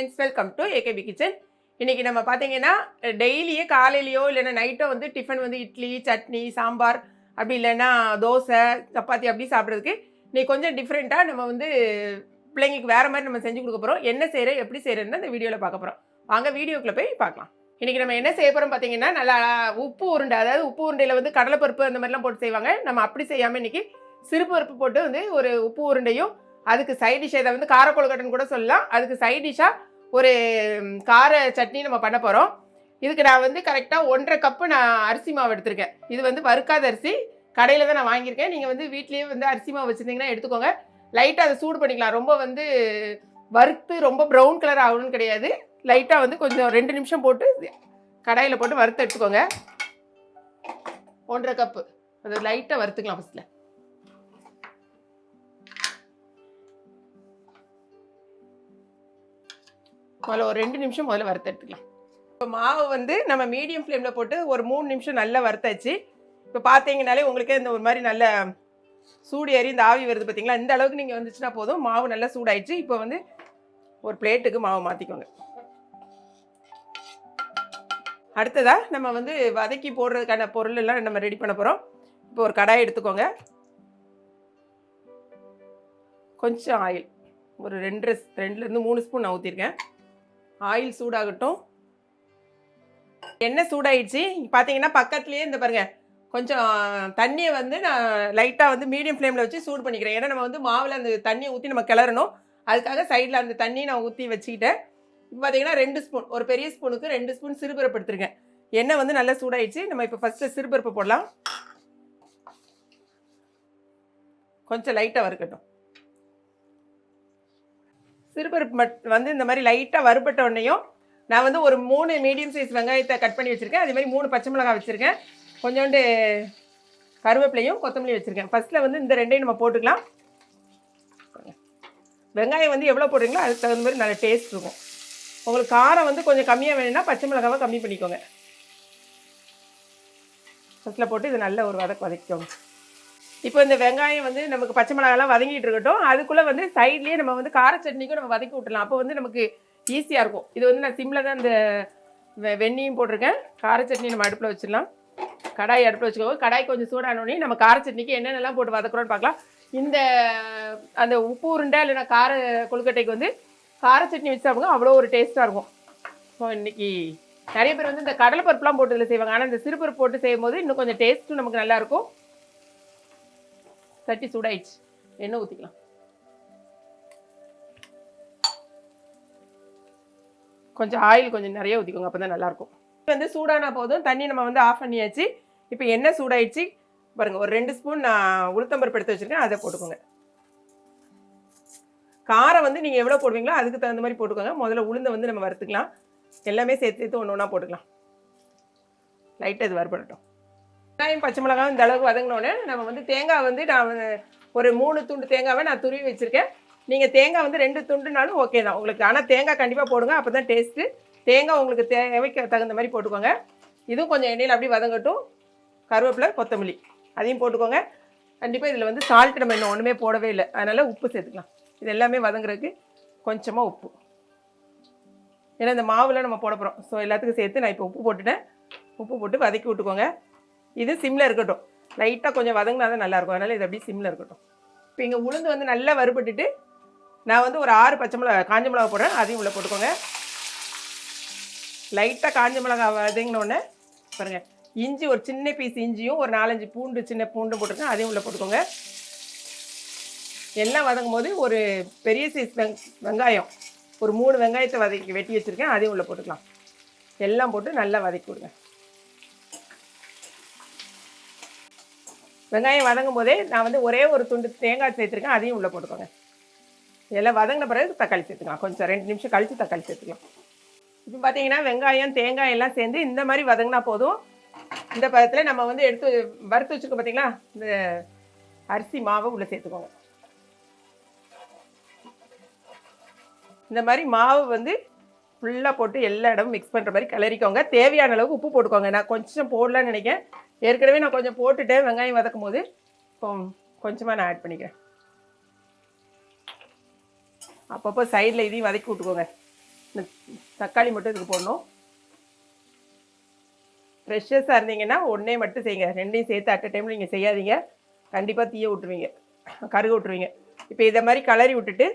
Friends welcome to AKP kitchen இன்றைக்கி நம்ம பார்த்தீங்கன்னா டெய்லியே காலையிலையோ இல்லைன்னா நைட்டோ வந்து டிஃபன் வந்து இட்லி சட்னி சாம்பார் அப்படி இல்லைன்னா தோசை சப்பாத்தி அப்படி சாப்பிட்றதுக்கு இன்றைக்கி கொஞ்சம் டிஃப்ரெண்ட்டாக நம்ம வந்து பிள்ளைங்களுக்கு வேறு மாதிரி நம்ம செஞ்சு கொடுக்க போகிறோம் என்ன செய்கிறோம் எப்படி செய்கிறேன்னு இந்த வீடியோவில் பார்க்க போகிறோம் வாங்க வீடியோக்குள்ளே போய் பார்க்கலாம். இன்றைக்கி நம்ம என்ன செய்ய போகிறோம் பார்த்தீங்கன்னா நல்லா உப்பு உருண்டை அதாவது உப்பு உருண்டையில் வந்து கடலைப்பருப்பு அந்த மாதிரிலாம் போட்டு செய்வாங்க. நம்ம அப்படி செய்யாமல் இன்றைக்கி சிறுபருப்பு போட்டு வந்து ஒரு உப்பு உருண்டையும் அதுக்கு சைட் டிஷ் இதை வந்து காரக்கொழுக்கட்டைன்னு கூட சொல்லலாம். அதுக்கு சைட் டிஷ்ஷாக ஒரு கார சட்னி நம்ம பண்ண போகிறோம் இதுக்கு நான் வந்து கரெக்டாக ஒன்றரை கப்பு நான் அரிசி மாவு எடுத்திருக்கேன். இது வந்து வறுக்காத அரிசி. கடையில் தான் நான் வாங்கியிருக்கேன். நீங்கள் வந்து வீட்லேயே வந்து அரிசி மாவு வச்சுருந்தீங்கன்னா எடுத்துக்கோங்க. லைட்டாக அதை சூடு பண்ணிக்கலாம். ரொம்ப வந்து வறுத்து ரொம்ப ப்ரௌன் கலர் ஆகணும்னு கிடையாது. லைட்டாக வந்து கொஞ்சம் ரெண்டு நிமிஷம் போட்டு கடாயில் போட்டு வறுத்து எடுத்துக்கோங்க. ஒன்றரை கப்பு அது லைட்டாக வறுத்துக்கலாம் ஃபஸ்ட்டில் முதல்ல ஒரு ரெண்டு நிமிஷம் முதல்ல வறுத்து எடுத்துக்கலாம். இப்போ மாவு வந்து நம்ம மீடியம் ஃப்ளேமில் போட்டு ஒரு மூணு நிமிஷம் நல்லா வறுத்தாச்சு. இப்போ பார்த்தீங்கனாலே உங்களுக்கே இந்த ஒரு மாதிரி நல்ல சூடு ஏறி இந்த ஆவி வருது பார்த்தீங்களா இந்த அளவுக்கு நீங்கள் வந்துச்சுன்னா போதும். மாவு நல்லா சூடாயிடுச்சு. இப்போ வந்து ஒரு பிளேட்டுக்கு மாவு மாற்றிக்கோங்க அடுத்ததாக நம்ம வந்து வதக்கி போடுறதுக்கான பொருள் எல்லாம் நம்ம ரெடி பண்ண போகிறோம் இப்போ ஒரு கடாய் எடுத்துக்கோங்க. கொஞ்சம் ஆயில். ஒரு ரெண்டு ரெண்டுலேருந்து மூணு ஸ்பூன் நான் ஊற்றிருக்கேன் ஆயில் சூடாகட்டும். எண்ணெய் சூடாயிடுச்சு. பார்த்தீங்கன்னா பக்கத்துலேயே இந்த பாருங்கள் கொஞ்சம் தண்ணியை வந்து நான் லைட்டாக வந்து மீடியம் ஃப்ளேமில் வச்சு சூடு பண்ணிக்கிறேன். ஏன்னா நம்ம வந்து மாவில் அந்த தண்ணியை ஊற்றி நம்ம கிளறணும். அதுக்காக சைடில் அந்த தண்ணியை நான் ஊற்றி வச்சுக்கிட்டேன். இப்போ பார்த்தீங்கன்னா ரெண்டு ஸ்பூன் ஒரு பெரிய ஸ்பூனுக்கு ரெண்டு ஸ்பூன் சிறுபருப்பு எடுத்துருக்கேன். எண்ணெய் வந்து நல்லா சூடாயிடுச்சு. நம்ம இப்போ ஃபஸ்ட்டு சிறுபருப்பு போடலாம். கொஞ்சம் லைட்டாக வறுக்கட்டும். சிறுபருப்பு மட் வந்து இந்த மாதிரி லைட்டாக வறுபட்ட உடனேயும் நான் வந்து ஒரு மூணு மீடியம் சைஸ் வெங்காயத்தை கட் பண்ணி வச்சுருக்கேன். அதே மாதிரி மூணு பச்சை மிளகாய் வச்சுருக்கேன். கொஞ்சோண்டு கருவேப்பிலையும் கொத்தமல்லி வச்சுருக்கேன். ஃபஸ்ட்டில் வந்து இந்த ரெண்டையும் நம்ம போட்டுக்கலாம். வெங்காயம் வந்து எவ்வளோ போடுறீங்களோ அதுக்கு தகுந்த மாதிரி நல்ல டேஸ்ட் இருக்கும். உங்களுக்கு காரம் வந்து கொஞ்சம் கம்மியாக வேணும்னா பச்சை மிளகாவை கம்மி பண்ணிக்கோங்க. ஃபஸ்ட்டில் போட்டு இது நல்ல ஒரு வதக்கு வதக்கிக்கோங்க. இப்போ இந்த வெங்காயம் வந்து நமக்கு பச்சை மிளகாலாம் வதங்கிட்டு இருக்கட்டும். அதுக்குள்ளே வந்து சைட்லேயே நம்ம வந்து கார சட்னிக்கும் நம்ம வதக்கி விட்டுலாம் அப்போ வந்து நமக்கு ஈஸியாக இருக்கும். இது வந்து நான் சிம்மில் தான் இந்த வெ- போட்டிருக்கேன். கார சட்னி நம்ம அடுப்பில் வச்சிடலாம். கடாய் அடுப்பில் வச்சுக்கோ கடாய் கொஞ்சம் சூடானோடனே நம்ம கார சட்னிக்கு என்னென்னலாம் போட்டு வதக்குறோன்னு பார்க்கலாம். இந்த அந்த உப்பு உருண்டை இல்லைன்னா கார கொழுக்கட்டைக்கு வந்து கார சட்னி வச்சு சாப்பிடுங்க அவ்வளோ ஒரு டேஸ்ட்டாக இருக்கும். ஸோ இன்றைக்கி நிறைய பேர் வந்து இந்த கடலைப்பருப்புலாம் போட்டு இதில் செய்வாங்க. ஆனால் இந்த சிறுபருப்பு போட்டு செய்யும்போது இன்னும் கொஞ்சம் டேஸ்ட்டும் நமக்கு நல்லாயிருக்கும் சட்டி சூடாயிடுச்சு. எண்ணெய் ஊற்றிக்கலாம் கொஞ்சம் ஆயில் கொஞ்சம் நிறைய ஊற்றிக்கோங்க அப்போ தான் நல்லாயிருக்கும் வந்து சூடானா போதும். தண்ணி நம்ம வந்து ஆஃப் பண்ணியாச்சு. இப்போ எண்ணெய் சூடாயிடுச்சு. பாருங்கள் ஒரு ரெண்டு ஸ்பூன் நான் உளுத்தம்பருப்பு எடுத்து வச்சுருக்கேன். அதை போட்டுக்கோங்க. காரம் வந்து நீங்கள் எவ்வளோ போடுவீங்களோ அதுக்கு தகுந்த மாதிரி போட்டுக்கோங்க. முதல்ல உளுந்தை வந்து நம்ம வறுத்துக்கலாம். எல்லாமே சேர்த்து சேர்த்து ஒன்று ஒன்றா போட்டுக்கலாம். லைட்டாக இது வறுபடட்டும். வெங்காயம் பச்சை மிளகாய் இந்த அளவுக்கு வதங்கினோடனே நம்ம வந்து தேங்காய் வந்து நான் ஒரு மூணு துண்டு தேங்காவை நான் துருவி வச்சுருக்கேன். நீங்கள் தேங்காய் வந்து ரெண்டு துண்டுனாலும் ஓகே தான். உங்களுக்கு ஆனால் தேங்காய் கண்டிப்பாக போடுங்க. அப்போ தான் டேஸ்ட்டு தேங்காய் உங்களுக்கு தேவைக்கு தகுந்த மாதிரி போட்டுக்கோங்க. இதுவும் கொஞ்சம் எண்ணெயில் அப்படியே வதங்கட்டும். கருவேப்பிலை கொத்தமல்லி அதையும் போட்டுக்கோங்க. கண்டிப்பாக இதில் வந்து சால்ட் நம்ம இன்னும் ஒன்றுமே போடவே இல்லை. அதனால் உப்பு சேர்த்துக்கலாம். இது எல்லாமே வதங்குறதுக்கு கொஞ்சமாக உப்பு. ஏன்னா இந்த மாவில் நம்ம போட போகிறோம் ஸோ எல்லாத்துக்கும் சேர்த்து நான் இப்போ உப்பு போட்டுட்டேன். உப்பு போட்டு வதக்கி விட்டுக்கோங்க. இது சிம்மில் இருக்கட்டும். லைட்டாக கொஞ்சம் வதங்கினா தான் நல்லாயிருக்கும் அதனால் இது அப்படியே சிம்மில் இருக்கட்டும். இப்போ இங்கே உளுந்து வந்து நல்லா வறுபட்டுட்டு நான் வந்து ஒரு ஆறு பச்சை மிளகா காஞ்ச மிளகா போடுறேன். அதையும் உள்ளே போட்டுக்கோங்க. லைட்டாக காஞ்ச மிளகா வதங்கினோடனே பாருங்கள் இஞ்சி ஒரு சின்ன பீஸ் இஞ்சியும் ஒரு நாலஞ்சு பூண்டு சின்ன பூண்டு போட்டிருக்கேன் அதையும் உள்ளே போட்டுக்கோங்க. எல்லாம் வதங்கும் போது ஒரு பெரிய சைஸ் வெங் வெங்காயம் ஒரு மூணு வெங்காயத்தை வதக்கி வெட்டி வச்சுருக்கேன். அதையும் உள்ளே போட்டுக்கலாம். எல்லாம் போட்டு நல்லா வதக்கி விடுங்க. வெங்காயம் வதங்கும் போதே நான் வந்து ஒரே ஒரு துண்டு தேங்காய் சேர்த்துருக்கேன் அதையும் உள்ளே போட்டுக்கோங்க. எல்லாம் வதங்கின பிறகு தக்காளி சேர்த்துக்கலாம். கொஞ்சம் ரெண்டு நிமிஷம் கழித்து தக்காளி சேர்த்துக்கலாம். இப்போ பார்த்தீங்கன்னா வெங்காயம் தேங்காய் எல்லாம் சேர்ந்து இந்த மாதிரி வதங்கினா போதும். இந்த பதத்தில் நம்ம வந்து எடுத்து வறுத்து வச்சுருக்கோம் பார்த்தீங்களா? இந்த அரிசி மாவை உள்ளே சேர்த்துக்கோங்க. இந்த மாதிரி மாவு வந்து ஃபுல்லாக போட்டு எல்லா இடமும் மிக்ஸ் பண்ணுற மாதிரி கிளறிக்கோங்க. தேவையான அளவுக்கு உப்பு போட்டுக்கோங்க. நான் கொஞ்சம் போடலான்னு நினைக்கிறேன். ஏற்கனவே நான் கொஞ்சம் போட்டுட்டேன் வெங்காயம் வதக்கும் போது இப்போ கொஞ்சமாக நான் ஆட் பண்ணிக்கிறேன். அப்பப்போ சைடில் இதையும் வதக்கி விட்டுக்கோங்க. இந்த தக்காளி மட்டும் இதுக்கு போடணும். ஃப்ரெஷ்ஷஸாக இருந்தீங்கன்னா ஒன்றே மட்டும் செய்யுங்க. ரெண்டையும் சேர்த்து அட் டைமில் நீங்கள் செய்யாதீங்க. கண்டிப்பாக தீய விட்டுருவீங்க. கருக விட்டுருவீங்க. இப்போ இதை மாதிரி கலரி விட்டுட்டு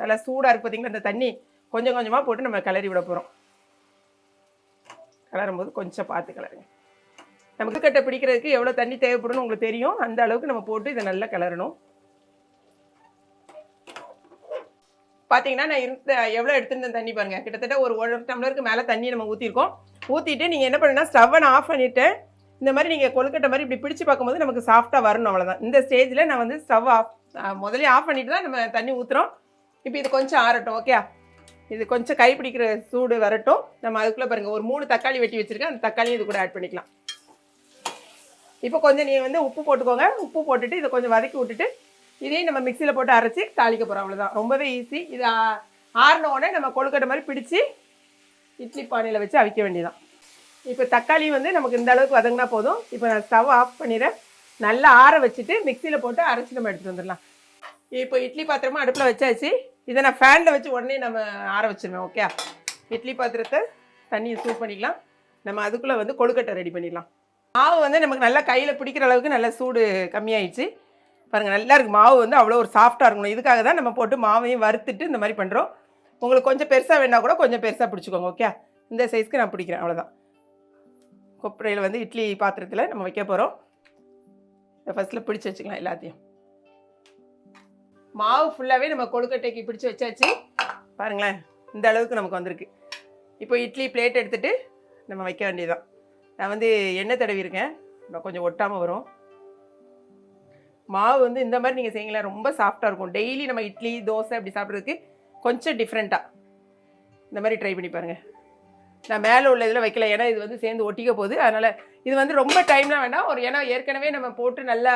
நல்லா சூடாக இருக்கு அந்த தண்ணி கொஞ்சம் கொஞ்சமாக போட்டு நம்ம கிளறி விட போகிறோம் கிளறும் போது கொஞ்சம் பார்த்து கலருங்க நமக்கு கட்டை பிடிக்கிறதுக்கு எவ்வளோ தண்ணி தேவைப்படும் உங்களுக்கு தெரியும். அந்த அளவுக்கு நம்ம போட்டு இதை நல்லா கிளறணும். பார்த்தீங்கன்னா நான் இருந்த எவ்வளோ எடுத்துருந்தேன் தண்ணி பாருங்கள் கிட்டத்தட்ட ஒரு ஒரு டம்ளருக்கு மேலே தண்ணி நம்ம ஊற்றிருக்கோம் ஊற்றிட்டு நீங்கள் என்ன பண்ணுன்னா ஸ்டவ்வை நான் ஆஃப் பண்ணிவிட்டு இந்த மாதிரி நீங்கள் கொழுக்கட்டை மாதிரி இப்படி பிடிச்சி பார்க்கும்போது நமக்கு சாஃப்டாக வரணும் அவ்வளோதான் இந்த ஸ்டேஜில் நான் வந்து ஸ்டவ் ஆஃப் முதலே ஆஃப் பண்ணிட்டு தான் நம்ம தண்ணி ஊற்றுறோம் இப்போ இது கொஞ்சம் ஆறட்டும் ஓகே இது கொஞ்சம் கை பிடிக்கிற சூடு வரட்டும். நம்ம அதுக்குள்ளே பாருங்கள் ஒரு மூணு தக்காளி வெட்டி வச்சுருக்கேன். அந்த தக்காளியும் இது கூட ஆட் பண்ணிக்கலாம். இப்போ கொஞ்சம் நீங்கள் வந்து உப்பு போட்டுக்கோங்க. உப்பு போட்டுட்டு இதை கொஞ்சம் வதக்கி விட்டுட்டு இதையும் நம்ம மிக்சியில் போட்டு அரைச்சி தாளிக்க போகிறோம் அவ்வளோதான் ரொம்பவே ஈஸி இது ஆறின உடனே நம்ம கொழுக்கட்டை மாதிரி பிடிச்சி இட்லி பானையில் வச்சு அவிக்க வேண்டியதான் இப்போ தக்காளி வந்து நமக்கு இந்த அளவுக்கு வதங்கினா போதும். இப்போ நான் ஸ்டவ் ஆஃப் பண்ணிடுறேன். நல்லா ஆற வச்சுட்டு மிக்சியில் போட்டு அரைச்சி நம்ம எடுத்துகிட்டு வந்துடலாம். இப்போ இட்லி பாத்திரமும் அடுப்பில் வச்சாச்சு. இதை நான் ஃபேனில் வச்சு உடனே நம்ம ஆற வச்சிருவேன் ஓகே இட்லி பாத்திரத்தை தண்ணியை சூப் பண்ணிக்கலாம். நம்ம அதுக்குள்ளே வந்து கொழுக்கட்டை ரெடி பண்ணிடலாம். மாவு வந்து நமக்கு நல்லா கையில் பிடிக்கிற அளவுக்கு நல்ல சூடு கம்மியாயிடுச்சு. பாருங்கள் நல்லா இருக்குது மாவு வந்து அவ்வளோ ஒரு சாஃப்டாக இருக்கணும். இதுக்காக தான் நம்ம போட்டு மாவையும் வறுத்துட்டு இந்த மாதிரி பண்ணுறோம் உங்களுக்கு கொஞ்சம் பெருசாக வேணால் கூட கொஞ்சம் பெருசாக பிடிச்சிக்கோங்க ஓகே இந்த சைஸ்க்கு நான் பிடிக்கிறேன் அவ்வளோதான் கொப்பரையில் வந்து இட்லி பாத்திரத்தில் நம்ம வைக்க போகிறோம் ஃபஸ்ட்டில் பிடிச்சி வச்சுக்கலாம் எல்லாத்தையும். மாவு ஃபுல்லாகவே நம்ம கொழுக்கட்டைக்கு பிடிச்சி வச்சாச்சு. பாருங்களேன் இந்த அளவுக்கு நமக்கு வந்திருக்கு. இப்போ இட்லி பிளேட் எடுத்துகிட்டு நம்ம வைக்க வேண்டியதுதான். நான் வந்து எண்ணெய் தடவிருக்கேன் கொஞ்சம் ஒட்டாமல் வரும். மாவு வந்து இந்த மாதிரி நீங்கள் செய்யுங்களேன். ரொம்ப சாஃப்டாக இருக்கும். டெய்லி நம்ம இட்லி தோசை அப்படி சாப்பிட்றதுக்கு கொஞ்சம் டிஃப்ரெண்ட்டாக இந்த மாதிரி ட்ரை பண்ணி பாருங்கள் நான் மேலே உள்ள இதில் வைக்கல. ஏன்னா இது வந்து சேர்ந்து ஒட்டிக்க போகுது. அதனால் இது வந்து ரொம்ப டைம்லாம் வேண்டாம். ஒரு ஏன்னா ஏற்கனவே நம்ம போட்டு நல்லா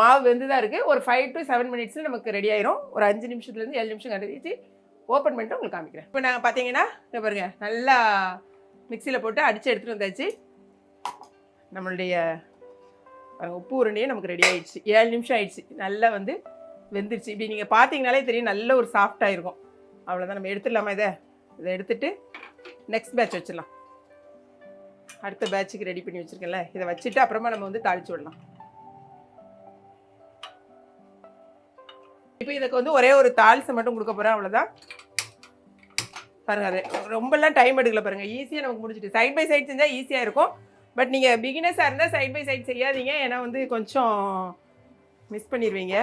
மாவு வெந்து தான் இருக்குது ஒரு ஃபைவ் டு செவன் மினிட்ஸில் நமக்கு ரெடி ஆயிரும். ஒரு அஞ்சு நிமிஷத்துலேருந்து ஏழு நிமிஷம் கண்டுச்சு ஓப்பன் பண்ணிட்டு உங்களுக்கு காமிக்கிறேன். இப்போ நாங்கள் பார்த்தீங்கன்னா பாருங்கள் நல்லா மிக்சியில் போட்டு அடித்து எடுத்துகிட்டு வந்தாச்சு. நம்மளுடைய உப்பு உருண்டையே நமக்கு ரெடி ஆயிடுச்சு. ஏழு நிமிஷம் ஆயிடுச்சு. நல்லா வந்து வெந்துருச்சு. இப்படி நீங்கள் பார்த்தீங்கனாலே தெரியும் நல்ல ஒரு சாஃப்டாக இருக்கும். அவ்வளோதான் நம்ம எடுத்துடலாமா இதை? இதை எடுத்துட்டு நெக்ஸ்ட் பேட்ச் வச்சிடலாம். அடுத்த பேட்சுக்கு ரெடி பண்ணி வச்சுருக்கேன்ல. இதை வச்சுட்டு அப்புறமா நம்ம வந்து தாளிச்சு விடலாம். இப்போ இதுக்கு வந்து ஒரே ஒரு தாளிசை மட்டும் கொடுக்க போகிறேன் அவ்வளோதான் பாருங்கள் அது ரொம்பலாம் டைம் எடுக்கல பாருங்கள் ஈஸியாக நமக்கு முடிச்சிட்டு சைட் பை சைட் செஞ்சால் ஈஸியாக இருக்கும். பட் நீங்கள் பிகினஸாக இருந்தால் சைட் பை சைட் செய்யாதீங்க. ஏன்னா வந்து கொஞ்சம் மிஸ் பண்ணிடுவீங்க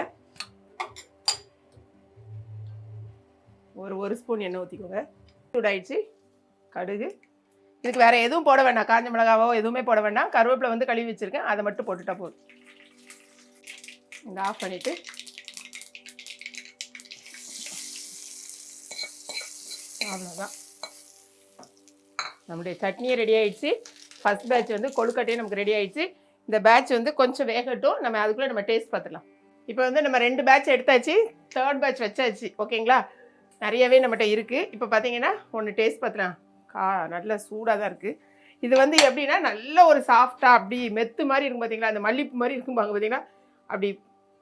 ஒரு ஒரு ஸ்பூன் எண்ணெய் ஊற்றிக்கோங்க சூடாயிடுச்சு. கடுகு. இதுக்கு வேறு எதுவும் போட வேண்டாம். காஞ்ச மிளகாவோ எதுவுமே போட வேண்டாம். கருவேப்பிலை வந்து கழுவி வச்சுருக்கேன். அதை மட்டும் போட்டுட்டா போதும். இந்த ஆஃப் பண்ணிவிட்டு அவ்வளோதான் நம்முடைய சட்னியே ரெடி ஆகிடுச்சு ஃபர்ஸ்ட் பேட்ச் வந்து கொழுக்கட்டையும் நமக்கு ரெடி ஆகிடுச்சு இந்த பேட்ச் வந்து கொஞ்சம் வேகட்டும். நம்ம அதுக்குள்ளே நம்ம டேஸ்ட் பார்த்துலாம் இப்போ வந்து நம்ம ரெண்டு பேட்ச் எடுத்தாச்சு. தேர்ட் பேட்ச் வச்சாச்சு. ஓகேங்களா? நிறையவே நம்மகிட்ட இருக்குது இப்போ பார்த்தீங்கன்னா ஒன்று டேஸ்ட் பார்த்துலாம் கா நல்ல சூடாக தான் இருக்குது இது வந்து எப்படின்னா நல்ல ஒரு சாஃப்டாக அப்படி மெத்து மாதிரி இருக்கும் பார்த்தீங்களா? அந்த மல்லிப்பூ மாதிரி இருக்கும்பாங்க பார்த்தீங்கன்னா அப்படி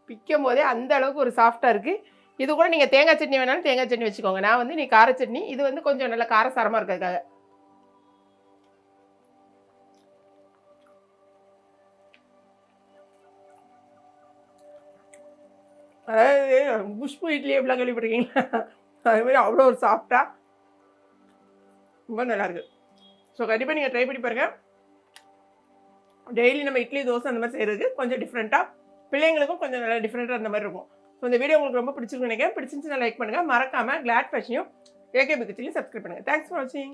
பிக்கும் போதே அந்த அளவுக்கு ஒரு சாஃப்டாக இருக்குது இது கூட நீங்கள் தேங்காய் சட்னி வேணாலும் தேங்காய் சட்னி வச்சுக்கோங்க. நான் வந்து நீ கார சட்னி. இது வந்து கொஞ்சம் நல்ல காரசாரமாக இருக்கிறதுக்காக. அதாவது குஷ்பு இட்லி எப்படிலாம் கேள்விப்பட்டிருக்கீங்களா? அதுமாரி மாதிரி அவ்வளோ ஒரு சாஃப்டாக ரொம்ப நல்லாயிருக்கு ஸோ கண்டிப்பாக நீங்கள் ட்ரை பண்ணி பாருங்கள் டெய்லி நம்ம இட்லி தோசை அந்த மாதிரி செய்கிறதுக்கு கொஞ்சம் டிஃப்ரெண்ட்டாக பிள்ளைங்களுக்கும் கொஞ்சம் நல்லா டிஃப்ரெண்ட்டாக அந்த மாதிரி இருக்கும். ஸோ இந்த வீடியோ உங்களுக்கு ரொம்ப பிடிச்சிருக்கு நினைக்கிறேன். பிடிச்சிருந்துச்சுன்னா லைக் பண்ணுங்கள் மறக்காமல் கிளாட் ஃபேஷனையும் ஏகே பிக்கச்சிலையும் சப்ஸ்கிரைப் பண்ணுங்கள் தேங்க்ஸ் ஃபார் வாட்சிங்